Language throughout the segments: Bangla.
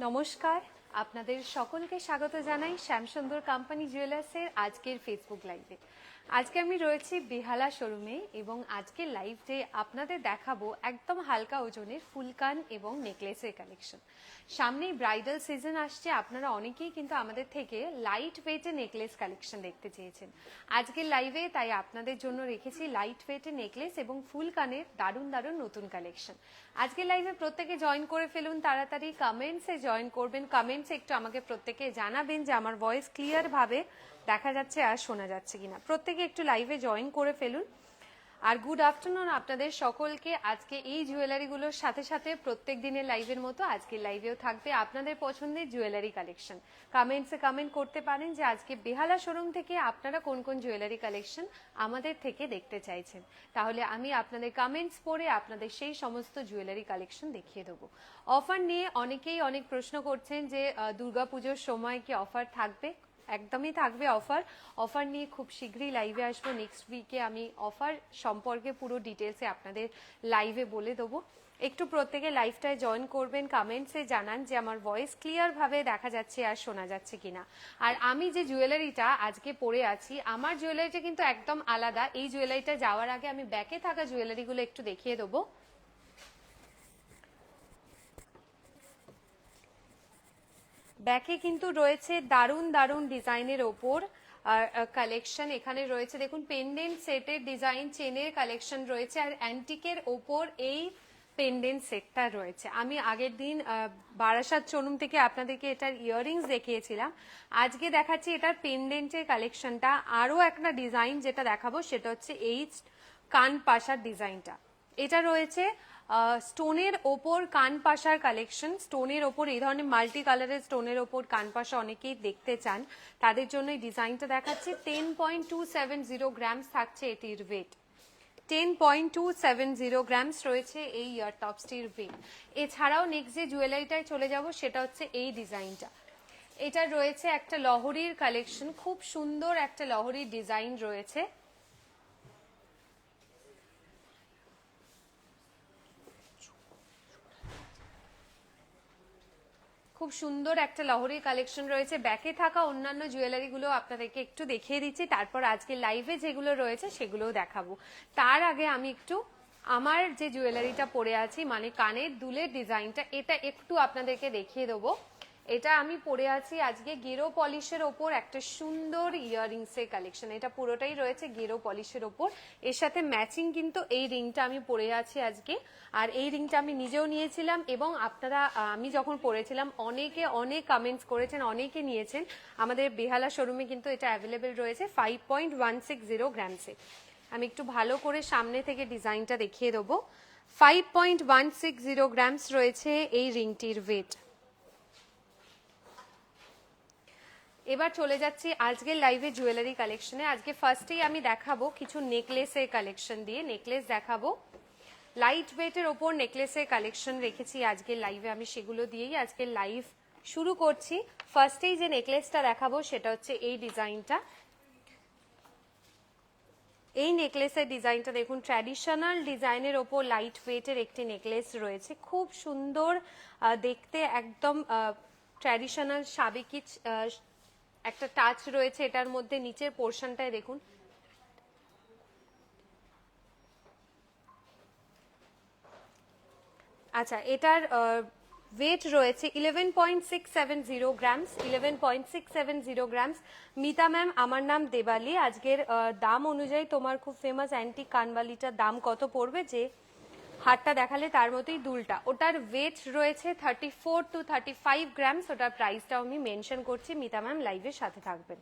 নমস্কার আপনাদের সকলকে স্বাগত জানাই শ্যামসুন্দর কোম্পানি জুয়েলার্সের আজকের ফেসবুক লাইভে আজকে আমি রয়েছি বেহালা শোরুমে এবং আজকের লাইভে আপনাদের দেখাবো একদম হালকা ওজনের ফুলকান এবং নেকলেসের কালেকশন সামনেই ব্রাইডাল সিজন আসছে, আপনারা অনেকেই কিন্তু আমাদের থেকে লাইট ওয়েটে নেকলেস কালেকশন দেখতে চেয়েছেন। আজকের লাইভে তাই আপনাদের জন্য রেখেছি লাইট ওয়েটে নেকলেস এবং ফুলকানের দারুণ দারুণ নতুন কালেকশন আজকের লাইভে প্রত্যেকে জয়েন করে ফেলুন, তাড়াতাড়ি কমেন্টসে জয়েন করবেন। কমেন্টসে একটু আমাকে প্রত্যেকে জানাবেন যে আমার ভয়েস ক্লিয়ার ভাবে দেখা যাচ্ছে আর শোনা যাচ্ছে কিনা। প্রত্যেকে একটু লাইভে জয়েন করে ফেলুন। আর গুড আফটারনুন আপনাদের সকলকে। আজকে এই জুয়েলারিগুলোর সাথে সাথে প্রত্যেক দিনের লাইভের মতো আজকের লাইভেও থাকবে আপনাদের পছন্দের জুয়েলারি কালেকশন কমেন্টসে কমেন্ট করতে পারেন যে আজকে বেহালা শোরুম থেকে আপনারা কোন কোন জুয়েলারি কালেকশন আমাদের থেকে দেখতে চাইছেন। তাহলে আমি আপনাদের কমেন্টস পড়ে আপনাদের সেই সমস্ত জুয়েলারি কালেকশন দেখিয়ে দেবো। অফার নিয়ে অনেকেই অনেক প্রশ্ন করছেন যে দুর্গাপুজোর সময় কি অফার থাকবে? একদমই থাকবে অফার অফার নিয়ে খুব শীঘ্রই লাইভে আসব। নেক্সট উইকে আমি অফার সম্পর্কে পুরো ডিটেলসে আপনাদের লাইভে বলে দেবো। একটু প্রত্যেকে লাইভটায় জয়েন করবেন কমেন্টসে জানান যে আমার ভয়েস ক্লিয়ার ভাবে দেখা যাচ্ছে আর শোনা যাচ্ছে কিনা। আর আমি যে জুয়েলারিটা আজকে পরে আছি, আমার জুয়েলারিটা কিন্তু একদম আলাদা। এই জুয়েলারিটা যাওয়ার আগে আমি ব্যাকে থাকা জুয়েলারিগুলো একটু দেখিয়ে দেবো। ব্যাকে কিন্তু রয়েছে দারুণ দারুণ ডিজাইনের ওপর কালেকশন এখানে রয়েছে। দেখুন পেন্ডেন্ট সেটের ডিজাইন চেনের কালেকশন রয়েছে, আর অ্যান্টিকের ওপর এই পেন্ডেন্ট সেটটা রয়েছে। আমি আগের দিন বারাসাত শোরুম থেকে আপনাদেরকে এটার ইয়াররিংস দেখিয়েছিলাম। আজকে দেখাচ্ছি এটার পেন্ডেন্টের কালেকশনটা আরও একটা ডিজাইন যেটা দেখাবো, সেটা হচ্ছে এই কান পাশার ডিজাইনটা এটা রয়েছে স্টোনের ওপর কান পাশার কালেকশন স্টোনের ওপর এই ধরনের মাল্টি কালারের স্টোনের ওপর কান পাশা অনেকেই দেখতে চান। তাদের জন্য এই ডিজাইনটা দেখাচ্ছে। Ten point two seven zero grams থাকছে এটির weight ten point two seven zero grams রয়েছে এই ইয়ার টপসটির ওয়েট এছাড়াও নেক্সট যে জুয়েলারিটায় চলে যাব, সেটা হচ্ছে এই ডিজাইনটা এটা রয়েছে একটা লহরির কালেকশন খুব সুন্দর একটা লহরির ডিজাইন রয়েছে। খুব সুন্দর একটা লহরির কালেকশন রয়েছে। ব্যাকে থাকা অন্যান্য জুয়েলারিগুলো আপনাদেরকে একটু দেখিয়ে দিচ্ছি। তারপর আজকে লাইভে যেগুলো রয়েছে, সেগুলোও দেখাবো। তার আগে আমি একটু আমার যে জুয়েলারিটা পরে আছি মানে কানের দুলের ডিজাইনটা এটা একটু আপনাদেরকে দেখিয়ে দেবো। এটা আমি পরে আছি। আজকে গেরো পলিশের ওপর একটা সুন্দর ইয়াররিংস এর কালেকশন এটা পুরোটাই রয়েছে গেরো পলিশের ওপর। এর সাথে ম্যাচিং কিন্তু এই রিংটা আমি পরে আছি আজকে। আর এই রিংটা আমি নিজেও নিয়েছিলাম এবং আপনারা আমি যখন পরেছিলাম, অনেকে অনেক কমেন্টস করেছেন, অনেকে নিয়েছেন। আমাদের বেহালা শোরুমে কিন্তু এটা অ্যাভেলেবেল রয়েছে five point one six zero গ্রামসে আমি একটু ভালো করে সামনে থেকে ডিজাইনটা দেখিয়ে দেবো। Five point one six zero grams রয়েছে এই রিংটির ওয়েট এবার চলে যাচ্ছি আজকের লাইভে জুয়েলারি কালেকশনে আজকে ফার্স্টেই আমি দেখাবো কিছু নেকলেসের কালেকশন দিয়ে। নেকলেস দেখাবো। লাইট ওয়েটের ওপর নেকলেসের কালেকশন রেখেছি আজকের লাইভে আমি সেগুলো দিয়েই আজকের লাইভ শুরু করছি। ফার্স্টেই যে নেকলেসটা দেখাবো, সেটা হচ্ছে এই ডিজাইনটা। এই নেকলেসের ডিজাইনটা দেখুন ট্র্যাডিশনাল ডিজাইনের ওপর লাইট ওয়েটের একটি নেকলেস রয়েছে। খুব সুন্দর দেখতে একদম ট্র্যাডিশনাল সাবেকি একটা টাচ রয়েছে এটার মধ্যে, নিচের পোর্শনটায় দেখুন। আচ্ছা এটার ওয়েট রয়েছে eleven point six seven zero grams eleven point six seven zero grams Mita ma'am আমার নাম দেবালি। আজকের দাম অনুযায়ী তোমার খুব ফেমাস অ্যান্টিক কানবালিটার দাম কত পড়বে? যে হারটা দেখালে তার মতোই দুলটা। ওটার ওয়েট রয়েছে thirty four two thirty five grams ওটার প্রাইসটাও আমি মেনশন করছি। মিতা ম্যাম লাইভের সাথে থাকবেন।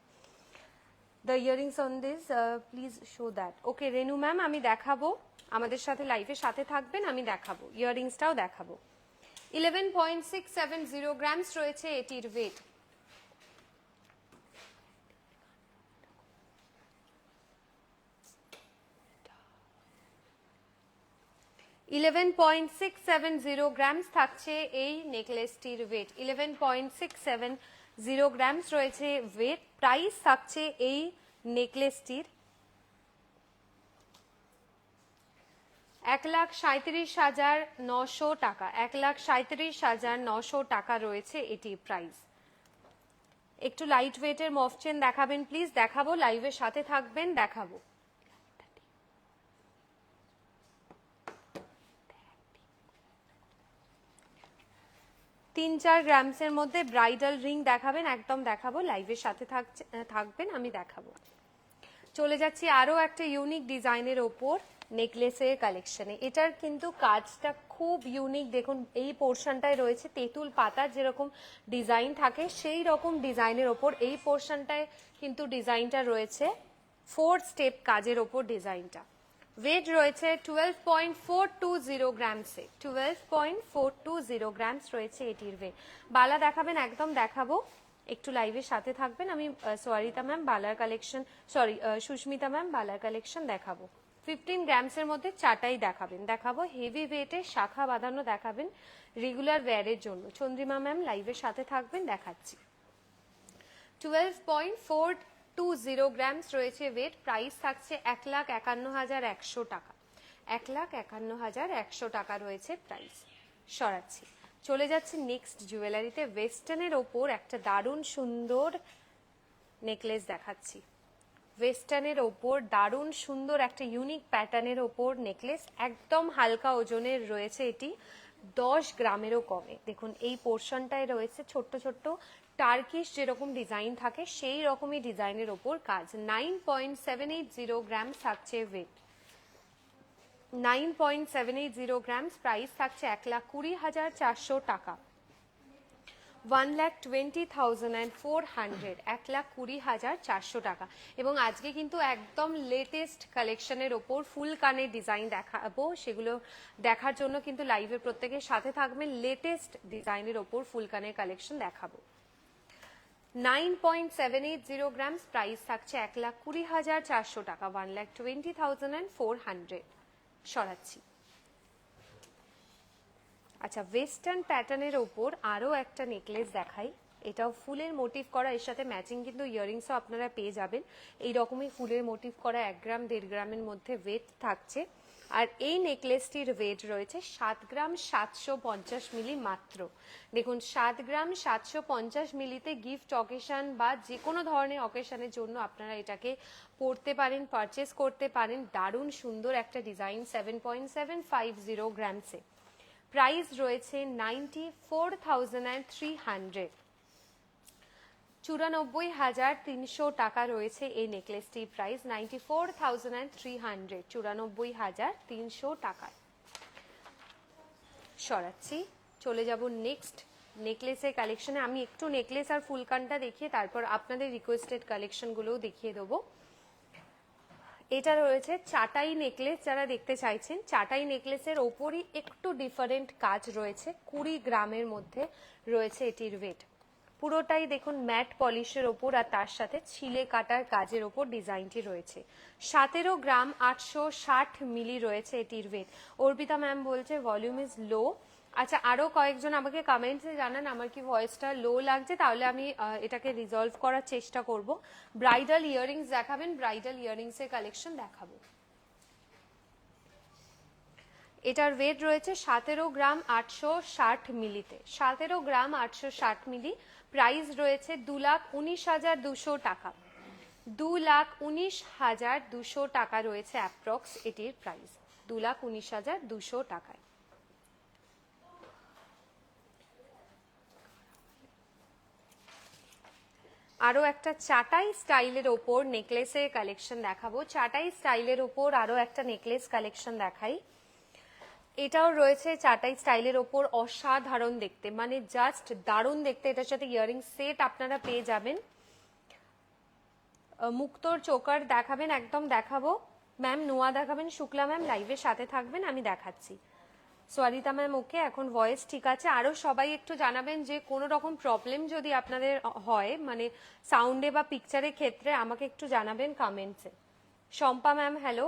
The earrings on this please show that okay Renu ma'am আমি দেখাবো। আমাদের সাথে লাইভের সাথে থাকবেন, আমি দেখাবো। ইয়ারিংসটাও দেখাবো। Eleven point six seven zero grams রয়েছে এটির weight eleven point six seven zero grams থাকছে এই নেকলেসটির weight eleven point six seven zero grams রয়েছে ওয়েট প্রাইস থাকছে এই নেকলেসটির এক লাখ সাঁত্রিশ হাজার নশো টাকা। এক লাখ সাঁত্রিশ হাজার নশো টাকা রয়েছে এটি প্রাইস একটু লাইট ওয়েটের মফ চেন দেখাবেন প্লিজ দেখাবো লাইভের সাথে থাকবেন, দেখাবো। তিন চার গ্রামসের মধ্যে ব্রাইডাল রিং দেখাবেন, একদম দেখাবো। লাইভের সাথে থাকবেন, আমি দেখাবো। চলে যাচ্ছি আরও একটা ইউনিক ডিজাইনের ওপর নেকলেসের কালেকশনে এটার কিন্তু কাজটা খুব ইউনিক দেখুন, এই পোর্শনটায় রয়েছে তেঁতুল পাতার যেরকম ডিজাইন থাকে, সেই রকম ডিজাইনের ওপর। এই পোর্শনটায় কিন্তু ডিজাইনটা রয়েছে। ফোর স্টেপ কাজের ওপর ডিজাইনটা ওয়েট রয়েছে twelve point four two zero গ্রামসে twelve point four two zero grams রয়েছে এটির ওয়েট বালা দেখাবেন, একদম দেখাবো। একটু লাইভের সাথে থাকবেন। আমি সোয়ারিতা ম্যাম বালার কালেকশন সরি সুস্মিতা ম্যাম বালার কালেকশন দেখাবো। ফিফটিন গ্রামসের মধ্যে চাটাই দেখাবেন। দেখাবো হেভি ওয়েটের শাখা বাঁধানো দেখাবেন রেগুলার ওয়্যারের জন্য। চন্দ্রিমা ম্যাম লাইভের সাথে থাকবেন, দেখাচ্ছি। Twelve point four two zero grams রয়েছে ওয়েট প্রাইস থাকছে এক লাখ একান্ন হাজার একশো টাকা। এক লাখ একান্ন হাজার একশো টাকা রয়েছে প্রাইস সরাচ্ছি। চলে যাচ্ছে নেক্সট জুয়েলারিতে ওয়েস্টার্নের ওপর একটা দারুণ সুন্দর নেকলেস দেখাচ্ছি। ওয়েস্টার্নের ওপর দারুণ সুন্দর একটা ইউনিক প্যাটার্নের ওপর নেকলেস একদম হালকা ওজনের রয়েছে এটি। দশ গ্রামেরও কমে। দেখুন, এই পোর্শনটায় রয়েছে ছোট্ট ছোট্ট টার্কিশ যেরকম ডিজাইন থাকে, সেই রকমই ডিজাইনের ওপর কাজ। Nine point seven eight zero gram থাকছে weight nine point seven eight zero grams price থাকছে এক লাখ কুড়ি হাজার চারশো টাকা। One lakh twenty thousand and four hundred এক লাখ কুড়ি হাজার চারশো টাকা। এবং আজকে কিন্তু একদম লেটেস্ট কালেকশনের ওপর ফুল কানের ডিজাইন দেখাবো। সেগুলো দেখার জন্য কিন্তু লাইভের প্রত্যেকের সাথে থাকবে। লেটেস্ট ডিজাইনের ওপর ফুল কানের কালেকশন দেখাবো। Nine point seven eight zero grams price থাকছে এক লাখ কুড়ি হাজার চারশো টাকা one lakh twenty thousand and four hundred সরাচ্ছি। আচ্ছা ওয়েস্টার্ন প্যাটার্নের ওপর আরও একটা নেকলেস দেখাই। এটাও ফুলের মোটিভ করা, এর সাথে ম্যাচিং কিন্তু ইয়ারিংসও আপনারা পেয়ে যাবেন। এই রকমই ফুলের মোটিভ করা, এক গ্রাম, দেড় গ্রামের মধ্যে ওয়েট থাকছে। আর এই নেকলেসটির ওয়েট রয়েছে সাত গ্রাম সাতশো পঞ্চাশ মিলি মাত্র। দেখুন, সাত গ্রাম সাতশো পঞ্চাশ মিলিতে গিফট অকেশন বা যে কোনো ধরনের অকেশনের জন্য আপনারা এটাকে পড়তে পারেন পারচেস করতে পারেন। দারুণ সুন্দর একটা design seven point seven five zero গ্রামসে price রয়েছে ninety four thousand and three hundred চুরানব্বই হাজার তিনশো টাকা রয়েছে এই নেকলেসটির price ninety four thousand and three hundred চুরানব্বই হাজার তিনশো টাকায়। সরাচ্ছি, চলে যাব নেক্সট নেকলেসের কালেকশনে আমি একটু নেকলেস আর ফুলকানটা দেখিয়ে তারপর আপনাদের রিকোয়েস্টেড কালেকশনগুলোও দেখিয়ে দেবো। এটা রয়েছে চাটাই নেকলেস যারা দেখতে চাইছেন, চাটাই নেকলেসের ওপরই একটু ডিফারেন্ট কাজ রয়েছে। কুড়ি গ্রামের মধ্যে রয়েছে এটির ওয়েট পুরোটাই দেখুন ম্যাট পলিশের ওপর আর তার সাথে ছিলে কাটার কাজের ওপর ডিজাইনটি রয়েছে। সতেরো গ্রাম আটশো ষাট মিলি রয়েছে এটির ওয়েট অর্পিতা ম্যাম বলছে ভলিউম ইজ লো আচ্ছা আরও কয়েকজন আমাকে কমেন্টসে জানান, আমার কি ভয়েসটা লো লাগছে? তাহলে আমি এটাকে রিজলভ করার চেষ্টা করব। ব্রাইডাল ইয়ারিংস দেখাবেন ব্রাইডাল ইয়াররিংস এর কালেকশন দেখাবো। এটার ওয়েট রয়েছে সতেরো গ্রাম আটশো ষাট মিলিতে। সতেরো গ্রাম আটশো ষাট মিলি প্রাইস রয়েছে দু লাখ উনিশ হাজার দুশো টাকা। দু লাখ উনিশ হাজার দুশো টাকা রয়েছে অ্যাপ্রক্স এটির প্রাইস। দু লাখ উনিশ হাজার দুশো টাকায়। আরও একটা চাটাই স্টাইলের ওপর নেকলেসের কালেকশন দেখাবো। চাটাই স্টাইলের ওপর আরও একটা নেকলেস কালেকশন দেখাই। এটাও রয়েছে চাটাই স্টাইলের ওপর অসাধারণ দেখতে। মানে জাস্ট দারুণ দেখতে। এটার সাথে ইয়ারিং সেট আপনারা পেয়ে যাবেন। মুক্তোর চোকার দেখাবেন, একদম দেখাবো। ম্যাম নোয়া দেখাবেন, শুক্লা ম্যাম লাইভের সাথে থাকবেন, আমি দেখাচ্ছি। সোয়ারিতা ম্যাম ওকে এখন ভয়েস ঠিক আছে। আরও সবাই একটু জানাবেন যে কোনো রকম প্রবলেম যদি আপনাদের হয় মানে সাউন্ডে বা পিকচারের ক্ষেত্রে আমাকে একটু জানাবেন কমেন্টসে শম্পা ম্যাম হ্যালো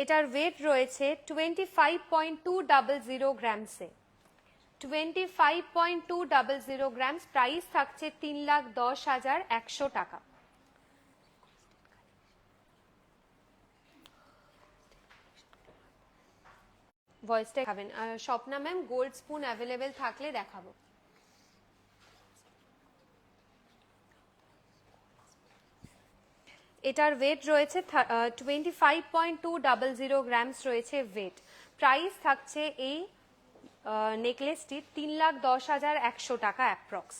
এটার ওয়েট রয়েছে twenty five point two double zero গ্রামসে twenty five point two double zero grams price থাকছে তিন লাখ দশ হাজার একশো টাকা। ভয়েসটা খাবেন Swapna ma'am gold spoon available থাকলে দেখাবো। এটার ওয়েট রয়েছে twenty five point two double zero grams রয়েছে ওয়েট প্রাইস থাকছে এই নেকলেসটি তিন লাখ দশ হাজার একশো টাকা অ্যাপ্রক্স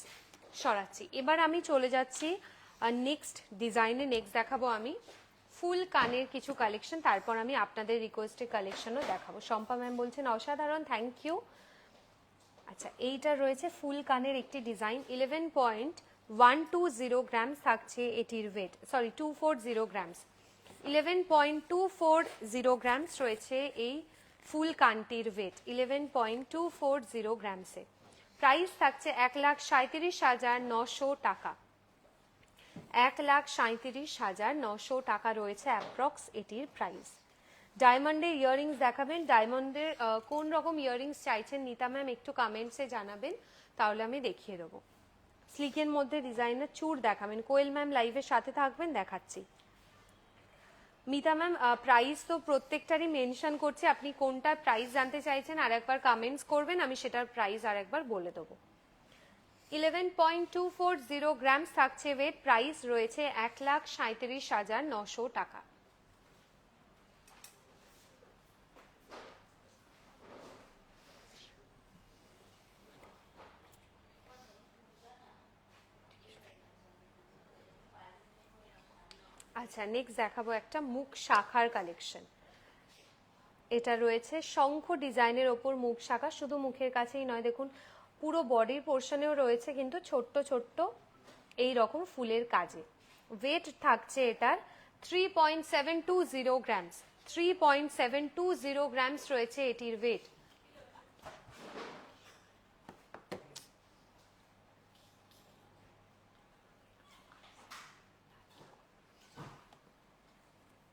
সরাচ্ছি। এবার আমি চলে যাচ্ছি নেক্সট ডিজাইনে নেক্সট দেখাবো আমি। ফুল কানের কিছু কালেকশন তারপর আমি আপনাদের রিকোয়েস্টের কালেকশনও দেখাবো। শম্পা ম্যাম বলছেন, অসাধারণ থ্যাংক ইউ আচ্ছা এইটা রয়েছে ফুল কানের একটি design eleven point one two zero grams থাকছে এটির weight sorry two four zero grams eleven point two four zero grams রয়েছে এই ফুল weight eleven point two four zero গ্রামসে price থাকছে এক লাখ হাজার নশো টাকা। এক লাখ হাজার নশো টাকা রয়েছে অ্যাপ্রক্স এটির প্রাইস ডায়মন্ডের দেখাবেন। ডায়মন্ডের কোন রকম ইয়াররিংস চাইছেন নিতা ম্যাম একটু কমেন্টসে জানাবেন, তাহলে আমি দেখিয়ে দেবো। স্লিকের মধ্যে ডিজাইনের চুর দেখাবেন কোয়েল ম্যাম লাইভের সাথে থাকবেন, দেখাচ্ছি। মিতা ম্যাম প্রাইস তো প্রত্যেকটারই মেনশন করছি। আপনি কোনটার প্রাইস জানতে চাইছেন আর একবার কমেন্টস করবেন, আমি সেটার প্রাইস আর একবার বলে দেবো। Eleven point two four zero grams থাকছে ওয়েট প্রাইস রয়েছে এক লাখ সাঁত্রিশ হাজার নশো টাকা। আচ্ছা নেক্সট দেখাবো একটা মুখ শাখার কালেকশন এটা রয়েছে শঙ্খ ডিজাইনের ওপর মুখ শাখা, শুধু মুখের কাছেই নয়, দেখুন, পুরো বডির পোর্শনেও রয়েছে, কিন্তু ছোট্ট ছোট্ট এই রকম ফুলের কাজে। ওয়েট থাকছে এটার three point seven two zero grams three point seven two zero grams রয়েছে এটির weight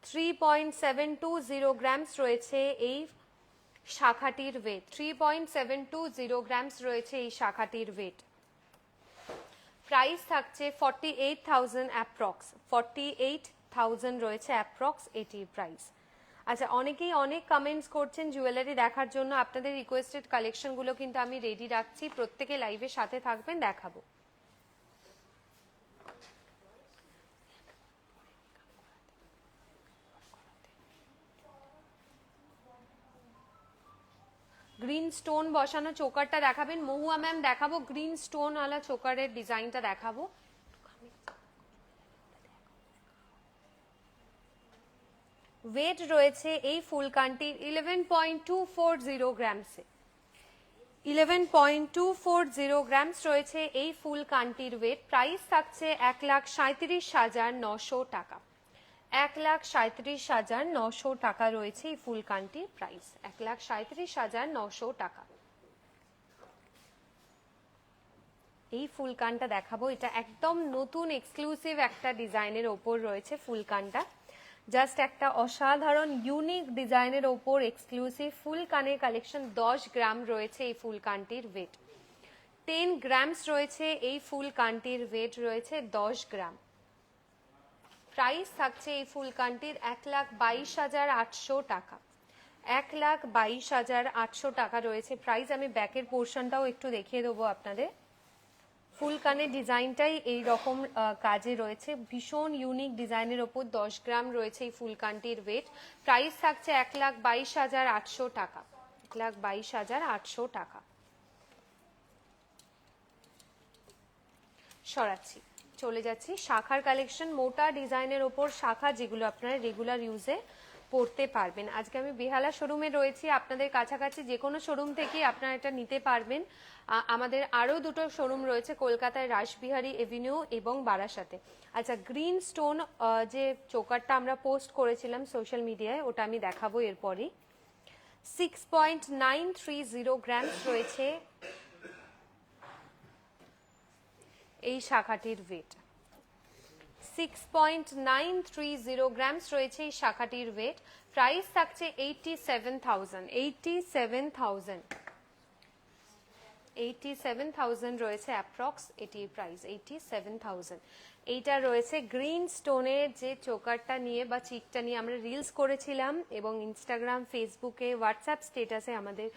three point seven two zero grams রয়েছে এই শাখাটির weight three point seven two zero grams রয়েছে এই শাখাটির ওয়েট প্রাইস থাকছে forty eight thousand approx forty eight thousand রয়েছে অ্যাপ্রক্স এটির প্রাইস আচ্ছা অনেকেই অনেক কমেন্টস করছেন জুয়েলারি দেখার জন্য। আপনাদের রিকোয়েস্টেড কালেকশনগুলো কিন্তু আমি রেডি রাখছি। প্রত্যেকে লাইভের সাথে থাকবেন, দেখাবো। গ্রিন স্টোন বসানো চোকারটা দেখাবেন। মহুয়া ম্যাম দেখাবো গ্রিন স্টোন ওয়ালা চোকারের ডিজাইনটা দেখাবো। ওয়েট রয়েছে এই ফুলকানটির eleven point two four zero গ্রামসে eleven point two four zero grams রয়েছে এই ফুল কানটির ওয়েট প্রাইস থাকছে এক লাখ সাঁত্রিশ হাজার নশো টাকা। এক লাখ সাঁত্রিশ হাজার নশো টাকা রয়েছে এই ফুল কানটির প্রাইস এক লাখ সাঁত্রিশ হাজার নশো টাকা। এই ফুলকানটা দেখাবো। এটা একদম নতুন এক্সক্লুসিভ একটা ডিজাইনের ওপর রয়েছে ফুলকানটা। জাস্ট একটা অসাধারণ ইউনিক ডিজাইনের ওপর এক্সক্লুসিভ ফুল কানের কালেকশন দশ গ্রাম রয়েছে এই ফুল কানটির ওয়েট টেন গ্রামস রয়েছে এই ফুল কানটির ওয়েট রয়েছে দশ গ্রাম। প্রাইস থাকছে এই ফুল কানটির এক লাখ বাইশ হাজার আটশো টাকা। এক লাখ বাইশ হাজার আটশো টাকা রয়েছে প্রাইস। আমি ব্যাকের পোর্শনটাও একটু দেখিয়ে দেবো আপনাদের। ফুল কানের ডিজাইনটাই এই রকম কাজে রয়েছে। ভীষণ ইউনিক ডিজাইনের ওপর দশ গ্রাম রয়েছে এই ফুল কানটির ওয়েট প্রাইস থাকছে এক লাখ বাইশ হাজার আটশো টাকা। এক লাখ বাইশ হাজার আটশো টাকা। সরাচ্ছি। চলে যাচ্ছি। শাখার কালেকশন মোটা ডিজাইনের ওপর শাখা যেগুলো আপনারা রেগুলার ইউজে পড়তে পারবেন। আজকে আমি বেহালা শোরুমে রয়েছি। আপনাদের কাছাকাছি যে কোনো শোরুম থেকে আপনারা এটা নিতে পারবেন। আমাদের আরও দুটো শোরুম রয়েছে, কলকাতায় রাসবিহারী এভিনিউ এবং বারাসাতে। আচ্ছা গ্রিন স্টোন যে চোকারটা আমরা পোস্ট করেছিলাম সোশ্যাল মিডিয়ায় ওটা আমি দেখাবো এরপরই। Six point nine three zero grams রয়েছে। এই শাখাটির weight six point nine three zero grams রয়েছে এই শাখাটির ওয়েট প্রাইস থাকছে eighty seven thousand eighty seven thousand eighty seven thousand রয়েছে অ্যাপ্রক্স এটির প্রাইস এইটি সেভেন থাউজেন্ড এইটা রয়েছে গ্রিন স্টোনের যে চোকারটা নিয়ে বা চিকটা নিয়ে আমরা রিলস করেছিলাম এবং ইনস্টাগ্রাম ফেসবুকে হোয়াটসঅ্যাপ স্টেটাসে আমাদের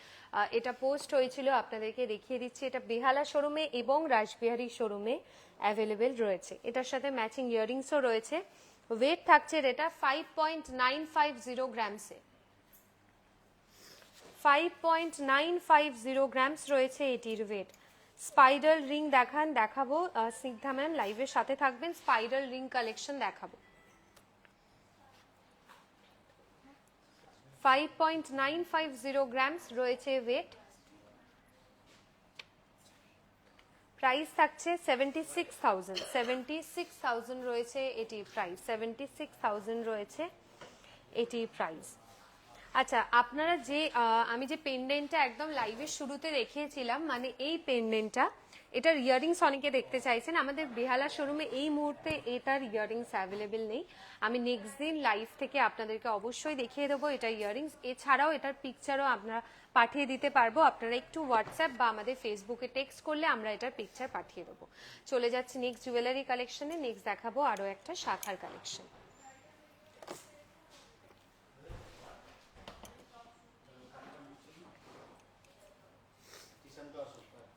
এটা পোস্ট হয়েছিল। আপনাদেরকে দেখিয়ে দিচ্ছি। এটা বেহালা শোরুমে এবং রাসবিহারী শোরুমে অ্যাভেলেবেল রয়েছে। এটার সাথে ম্যাচিং ইয়ারিংসও রয়েছে। ওয়েট থাকছে এটা five point nine five zero গ্রামসে five point nine five zero grams রয়েছে এটির ওয়েট স্পাইডার রিং দেখান, দেখাবো স্নিগ্ধা ম্যাম লাইভের সাথে থাকবেন স্পাইডার রিং কালেকশন দেখাবো। Five point nine five zero grams রয়েছে ওয়েট প্রাইস থাকছে seventy six thousand seventy six thousand রয়েছে এটি প্রাইস সেভেন্টি সিক্স থাউজেন্ড রয়েছে এটি প্রাইস আচ্ছা আপনারা যে আমি যে পেন্ডেন্টটা একদম লাইভের শুরুতে দেখিয়েছিলাম মানে এই পেন্ডেন্টটা এটার ইয়ারিংস অনেকে দেখতে চাইছেন। আমাদের বেহালা শোরুমে এই মুহূর্তে এটার ইয়ারিংস অ্যাভেলেবেল নেই। আমি নেক্সট দিন লাইভ থেকে আপনাদেরকে অবশ্যই দেখিয়ে দেবো এটা ইয়ারিংস এছাড়াও এটার পিকচারও আপনারা পাঠিয়ে দিতে পারব। আপনারা একটু হোয়াটসঅ্যাপ বা আমাদের ফেসবুকে টেক্সট করলে আমরা এটার পিকচার পাঠিয়ে দেবো। চলে যাচ্ছি নেক্সট জুয়েলারি কালেকশনে নেক্সট দেখাবো আরও একটা শাখার কালেকশন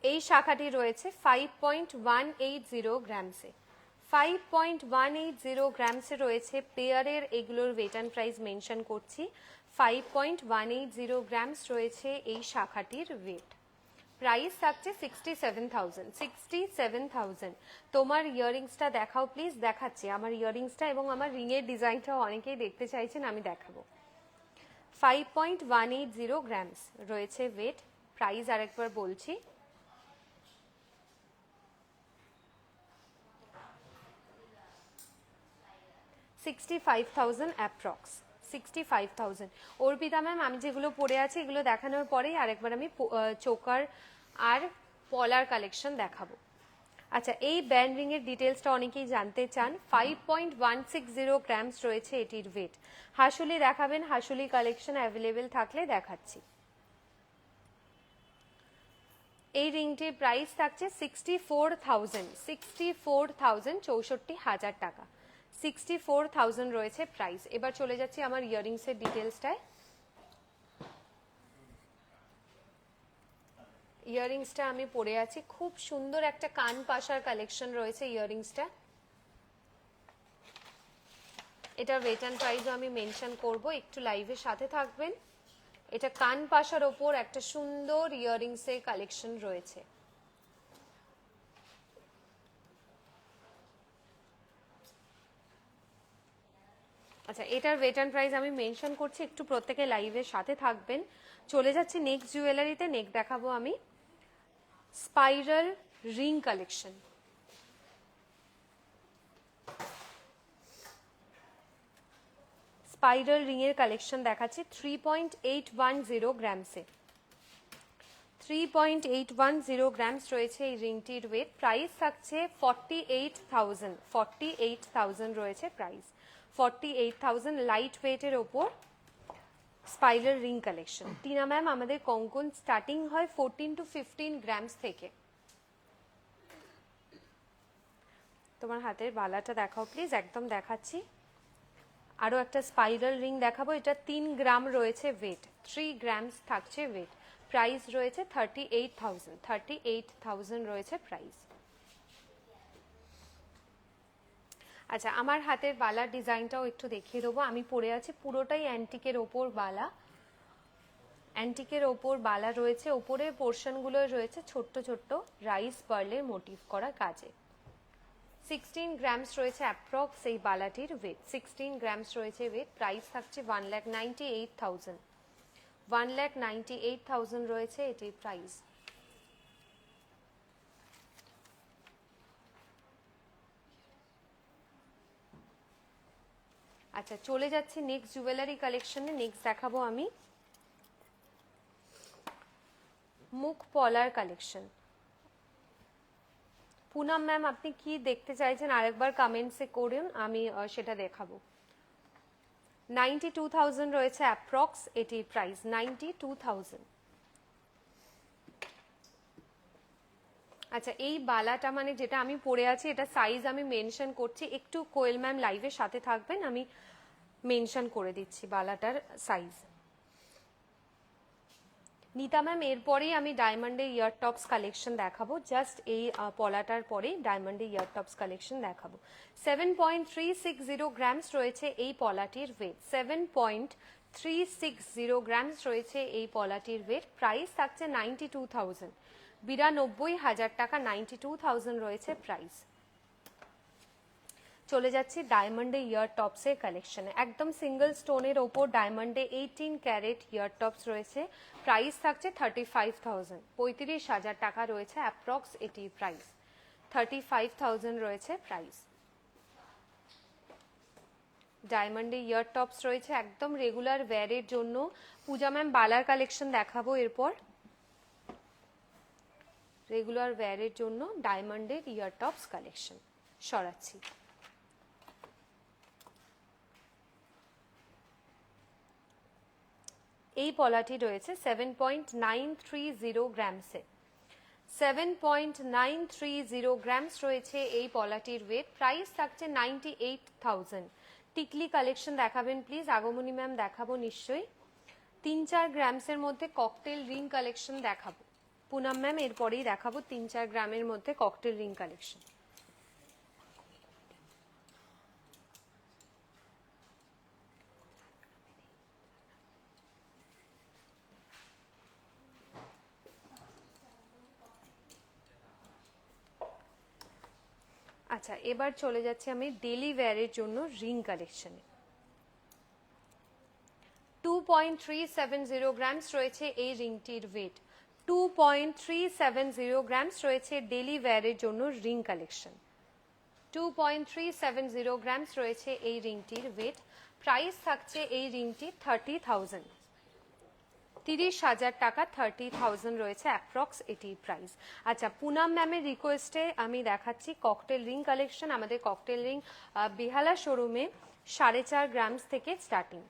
এই শাখাটি রয়েছে five point one eight zero গ্রামসে five point one eight zero গ্রামসে রয়েছে পেয়ারের এগুলোর ওয়েট অ্যান্ড প্রাইস মেনশন করছি। Five point one eight zero grams রয়েছে এই শাখাটির ওয়েট প্রাইস থাকছে sixty seven thousand sixty seven thousand তোমার ইয়ারিংসটা দেখাও প্লিজ দেখাচ্ছি। আমার ইয়ারিংসটা এবং আমার রিংয়ের ডিজাইনটাও অনেকেই দেখতে চাইছেন, আমি দেখাবো। Five point one eight zero grams রয়েছে ওয়েট প্রাইস আরেকবার বলছি। Sixty five thousand approx sixty five thousand Arpita ma'am আমি যেগুলো পরে আছি, এগুলো দেখানোর পরেই আরেকবার আমি চোকার আর পলার কালেকশন দেখাবো। আচ্ছা এই ব্যান্ড রিং এর ডিটেলসটা অনেকেই জানতে চান। Five point one six zero grams রয়েছে এটির ওয়েট হাসুলি দেখাবেন, হাসুলি কালেকশন অ্যাভেলেবেল থাকলে দেখাচ্ছি। এই রিংটির প্রাইস থাকছে sixty four thousand sixty four thousand চৌষট্টি হাজার টাকা। সিক্সটি ফোর থাউজেন্ড রয়েছে প্রাইস এবার চলে যাচ্ছি আমার ইয়ারিংসের ডিটেলসটায় ইয়ারিংসটা আমি পরে আছি। খুব সুন্দর একটা কান পাশার কালেকশন রয়েছে ইয়ারিংসটা এটা ওয়েট অ্যান্ড প্রাইসও আমি মেনশন করব। একটু লাইভের সাথে থাকবেন। এটা কান পাশার ওপর একটা সুন্দর ইয়ারিংসের কালেকশন রয়েছে। আচ্ছা এটার ওয়েট অ্যান্ড প্রাইস আমি মেনশন করছি, একটু প্রত্যেকে লাইভের সাথে থাকবেন। চলে যাচ্ছি নেক্সট জুয়েলারিতে নেক দেখাবো আমি spiral ring collection spiral ring এর কালেকশন দেখাচ্ছি three point eight one zero গ্রামসে three point eight one zero grams রয়েছে এই রিংটির ওয়েট প্রাইস থাকছে forty eight thousand forty eight thousand রয়েছে price forty eight thousand light ওয়েটের ওপর spiral ring collection Tina ma'am আমাদের কঙ্কন স্টার্টিং হয় ফোরটিন টু ফিফটিন গ্রামস থেকে। তোমার হাতের বালাটা দেখাও প্লিজ একদম দেখাচ্ছি। আরও একটা স্পাইরাল রিং দেখাবো, এটা তিন গ্রাম রয়েছে ওয়েট থ্রি গ্রামস থাকছে ওয়েট প্রাইস রয়েছে thirty eight thousand thirty eight thousand রয়েছে প্রাইস আচ্ছা আমার হাতের বালার ডিজাইনটাও একটু দেখিয়ে দেবো। আমি পরে আছি, পুরোটাই অ্যান্টিকের ওপর বালা। অ্যান্টিকের ওপর বালা রয়েছে, ওপরের পোর্শনগুলো রয়েছে ছোট্ট ছোট্ট রাইস পার্লের মোটিভ করা কাজে। সিক্সটিন গ্রামস রয়েছে অ্যাপ্রক্স এই বালাটির ওয়েট সিক্সটিন গ্রামস রয়েছে ওয়েট প্রাইস থাকছে one lakh ninety eight thousand one lakh ninety eight thousand রয়েছে এটির প্রাইস আচ্ছা চলে যাচ্ছি নেক্সট জুয়েলারি কালেকশনে নেক্সট দেখাবো আমি মুখ পলার কালেকশন পুনাম ম্যাম আপনি কি দেখতে চাইছেন? আরেকবার কমেন্টসে করুন, আমি সেটা দেখাবো। নাইনটি টু থাউজেন্ড রয়েছে অ্যাপ্রক্স এটির প্রাইস নাইনটি টু থাউজেন্ড আচ্ছা এই বালাটা মানে যেটা আমি পরে আছি, এটা সাইজ আমি মেনশন করছি, একটু কোয়েল ম্যাম লাইভের সাথে থাকবেন, আমি মেনশন করে দিচ্ছি বালাটার সাইজ নিতা ম্যাম, এরপরেই আমি ডায়মন্ডের ইয়ার টপস কালেকশন দেখাবো জাস্ট এই পলাটার পরেই ডায়মন্ডের ইয়ার টপস কালেকশন দেখাবো। Seven point three six zero grams রয়েছে এই পলাটির weight seven point three six zero grams রয়েছে এই পলাটির ওয়েট প্রাইস থাকছে নাইনটি টু থাউজেন্ড বিরানব্বই হাজার টাকা নাইনটি টু থাউজেন্ড রয়েছে প্রাইস চলে যাচ্ছি ডায়মন্ডে ইয়ার টপসের কালেকশনে একদম সিঙ্গেল স্টোনের ওপর ডায়মন্ডে এইটিন ক্যারেট ইয়ার টপস রয়েছে। প্রাইস থাকছে থার্টি ফাইভ থাউজেন্ড পঁয়ত্রিশ হাজার টাকা রয়েছে অ্যাপ্রক্স এটি প্রাইস থার্টি ফাইভ থাউজেন্ড রয়েছে প্রাইস ডায়মন্ডে ইয়ার টপস রয়েছে। একদম রেগুলার ওয়্যারের জন্য। পূজা ম্যাম বালার কালেকশন দেখাবো এরপর। রেগুলার ওয়্যারের জন্য ডায়মন্ডের ইয়ার টপস কালেকশন সরাচ্ছি। এই পলাটি রয়েছে seven point nine three zero গ্রামসে seven point nine three zero grams রয়েছে এই পলাটির ওয়েট প্রাইস থাকছে নাইনটি এইট থাউজেন্ড টিকলি কালেকশন দেখাবেন প্লিজ আগমনী ম্যাম দেখাবো নিশ্চয়ই। তিন চার গ্রামসের মধ্যে ককটেল রিং কালেকশন দেখাবো। পুনাম ম্যাম, এরপরেই দেখাবো তিন চার গ্রামের মধ্যে ককটেল রিং কালেকশন আচ্ছা এবার চলে যাচ্ছে আমি ডেলি ওয়্যারের জন্য রিং কালেকশনে two point three seven zero grams রয়েছে এই রিংটির weight two point three seven zero grams রয়েছে ডেলি ওয়্যারের জন্য ring collection two point three seven zero grams রয়েছে এই রিংটির ওয়েট প্রাইস থাকছে এই রিংটি থার্টি থাউজেন্ড তিরিশ হাজার টাকা থার্টি থাউজেন্ড রয়েছে অ্যাপ্রক্স এটি প্রাইস আচ্ছা পুনাম ম্যামের রিকোয়েস্টে আমি দেখাচ্ছি ককটেল রিং কালেকশন আমাদের ককটেল রিং বেহালা শোরুমে সাড়ে চার গ্রামস থেকে starting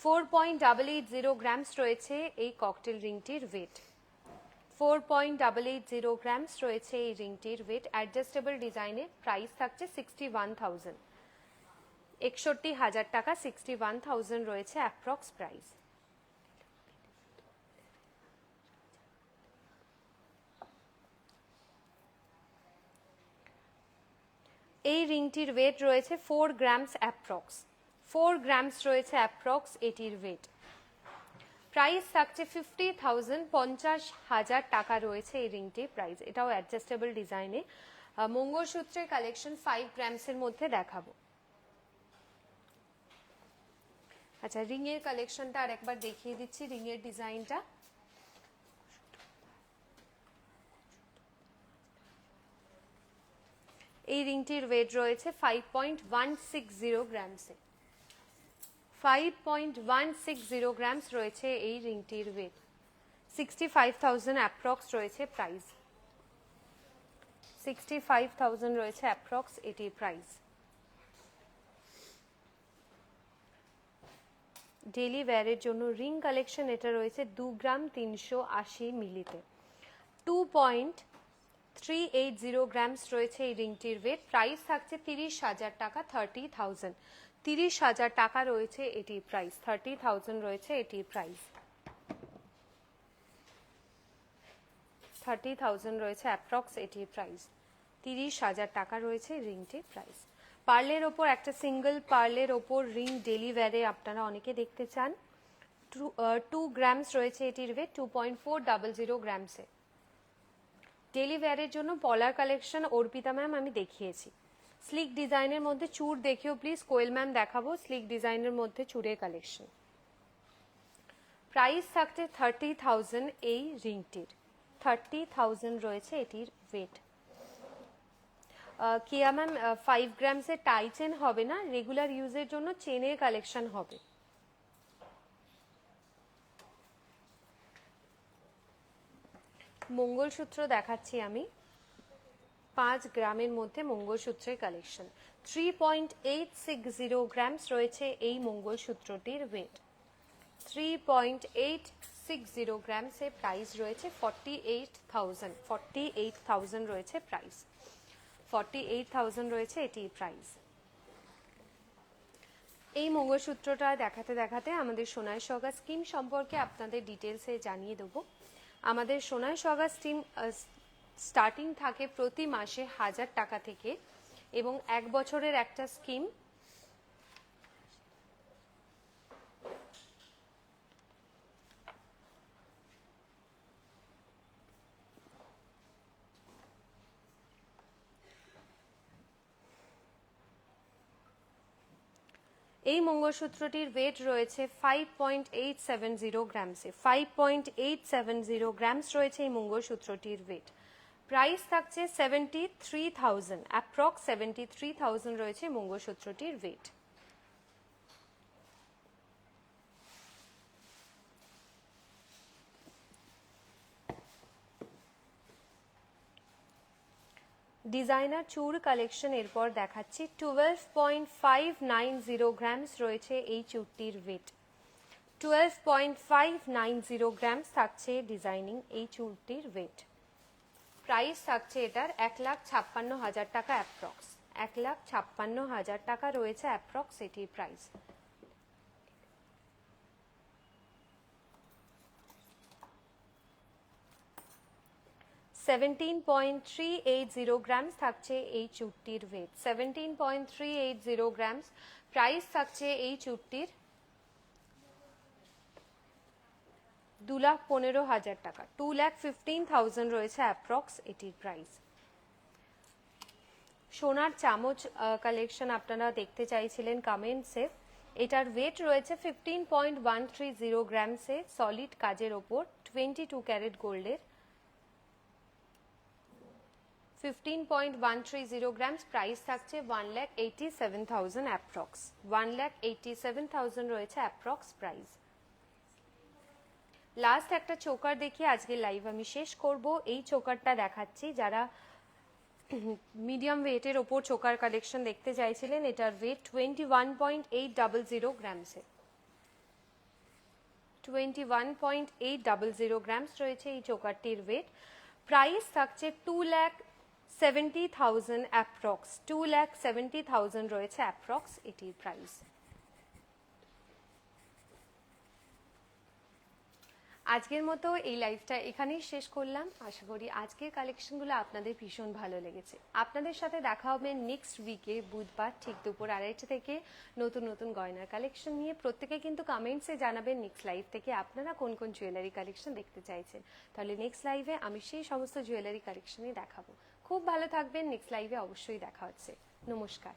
four point double eight zero grams রয়েছে এই cocktail রিংটির weight four point double eight zero grams রয়েছে এই রিংটির ওয়েট অ্যাডজাস্টেবল ডিজাইনে প্রাইস থাকছে সিক্সটি ওয়ান থাউজেন্ড একষট্টি হাজার টাকা সিক্সটি ওয়ান থাউজেন্ড রয়েছে অ্যাপ্রক্স প্রাইস এই রিংটির ওয়েট রয়েছে four grams approx four grams রয়েছে অ্যাপ্রক্স এটির ওয়েট প্রাইস থাকছে ফিফটি থাউজেন্ড পঞ্চাশ হাজার টাকা রয়েছে এই রিংটির প্রাইস। এটাও অ্যাডজাস্টেবল ডিজাইনে মঙ্গলসূত্রের কালেকশন ফাইভ গ্রামসের মধ্যে দেখাবো। আচ্ছা রিং এর কালেকশনটা আর একবার দেখিয়ে দিচ্ছি রিং এর ডিজাইনটা। এই রিংটির ওয়েট রয়েছে five point one six zero গ্রামসে five point one six zero grams রয়েছে এই রিংটির weight sixty five thousand approx রয়েছে প্রাইস সিক্সটি ফাইভ থাউজেন্ড রয়েছে অ্যাপ্রক্স এটি প্রাইস ডেলি ওয়্যারের জন্য রিং কালেকশন এটা রয়েছে দু গ্রাম তিনশো আশি মিলিতে। Two point three eight zero grams রয়েছে এই রিংটির ওয়েট প্রাইস থাকছে তিরিশ হাজার টাকা থার্টি থাউজেন্ড তিরিশ হাজার টাকা রয়েছে এটির প্রাইস থার্টি থাউজেন্ড রয়েছে এটির প্রাইস থার্টি থাউজেন্ড রয়েছে অ্যাপ্রক্স এটির প্রাইস তিরিশ হাজার টাকা রয়েছে রিংটির প্রাইস পার্লের ওপর, একটা সিঙ্গেল পার্লের ওপর রিং ডেলি ওয়্যারে আপনারা অনেকে দেখতে চান। টু গ্রামস রয়েছে এটির weight two point four double zero গ্রামসে daily ওয়্যারের জন্য পলার কালেকশন অর্পিতা ম্যাম আমি দেখিয়েছি। স্লিক ডিজাইনের মধ্যে চুর দেখিও প্লিজ কোয়েল ম্যাম দেখাবো স্লিক ডিজাইনের মধ্যে চুরের কালেকশন প্রাইস থাকছে থার্টি থাউজেন্ড এই রিংটির। থার্টি থাউজেন্ড রয়েছে এটির ওয়েট কিয়া ম্যাম ফাইভ গ্রামসের টাই চেন হবে না রেগুলার ইউজের জন্য চেনের কালেকশন হবে। মঙ্গলসূত্র দেখাচ্ছি আমি। পাঁচ গ্রামের মধ্যে মঙ্গলসূত্রের collection three point eight six zero grams রয়েছে এই মঙ্গলসূত্রটির weight three point eight six zero গ্রামসে price রয়েছে forty eight thousand forty eight thousand রয়েছে প্রাইস ফর্টি এইট থাউজেন্ড রয়েছে এটি প্রাইস এই মঙ্গলসূত্রটা দেখাতে দেখাতে আমাদের সোনায় সগা স্কিম সম্পর্কে আপনাদের ডিটেলসে জানিয়ে দেবো। আমাদের সোনায় সগা স্কিম স্টার্টিং থাকে প্রতি মাসে হাজার টাকা থেকে এবং এক বছরের একটা স্কিম এই মঙ্গলসূত্রটির ওয়েট রয়েছে five point eight seven zero গ্রামসে five point eight seven zero grams রয়েছে এই মঙ্গলসূত্রটির ওয়েট প্রাইস থাকছে seventy three thousand approx seventy three thousand রয়েছে মঙ্গলসূত্রটির ওয়েট ডিজাইনার চুর কালেকশন এরপর দেখাচ্ছি twelve point five nine zero grams রয়েছে এই চুরটির weight twelve point five nine zero grams থাকছে ডিজাইনিং এই চুরটির ওয়েট প্রাইস থাকছে এটার এক লাখ ছাপ্পান্ন হাজার টাকা অ্যাপ্রক্স। এক লাখ ছাপ্পান্ন হাজার টাকা রয়েছে অ্যাপ্রক্স এটির price. Seventeen point three eight zero grams থাকছে এই চুটটির weight seventeen point three eight zero grams. Price থাকছে এই চুটটির দু লাখ পনেরো হাজার টাকা। টু লাখ ফিফটিন থাউজেন্ড রয়েছে অ্যাপ্রক্স এটির প্রাইস সোনার চামচ কালেকশন আপনারা দেখতে চাইছিলেন কমেন্টসে এটার ওয়েট রয়েছে fifteen point one three zero গ্রামসে solid কাজের ওপর টোয়েন্টি টু ক্যারেট গোল্ডের fifteen point one three zero grams price থাকছে one lakh eighty seven thousand approx one lakh eighty seven thousand রয়েছে অ্যাপ্রক্স প্রাইস লাস্ট একটা চোকার দেখিয়ে আজকে লাইভ আমি শেষ করব। এই চোকারটা দেখাচ্ছি। যারা মিডিয়াম ওয়েটের ওপর চোকার কালেকশন দেখতে চাইছিলেন, এটার weight twenty one point eight double zero গ্রামসে twenty one point eight double zero grams রয়েছে এই চোকারটির ওয়েট প্রাইস থাকছে two lakh seventy thousand approx two lakh seventy thousand রয়েছে অ্যাপ্রক্স এটির প্রাইস আজকের মতো এই লাইভটা এখানেই শেষ করলাম। আশা করি আজকের কালেকশনগুলো আপনাদের ভীষণ ভালো লেগেছে। আপনাদের সাথে দেখা হবে নেক্সট উইকে বুধবার, ঠিক দুপুর আড়াইটা থেকে নতুন নতুন গয়নার কালেকশন নিয়ে। প্রত্যেকে কিন্তু কমেন্টসে জানাবেন নেক্সট লাইভ থেকে আপনারা কোন কোন জুয়েলারি কালেকশন দেখতে চাইছেন। তাহলে নেক্সট লাইভে আমি সেই সমস্ত জুয়েলারি কালেকশনই দেখাবো। খুব ভালো থাকবেন। নেক্সট লাইভে অবশ্যই দেখা হচ্ছে। নমস্কার।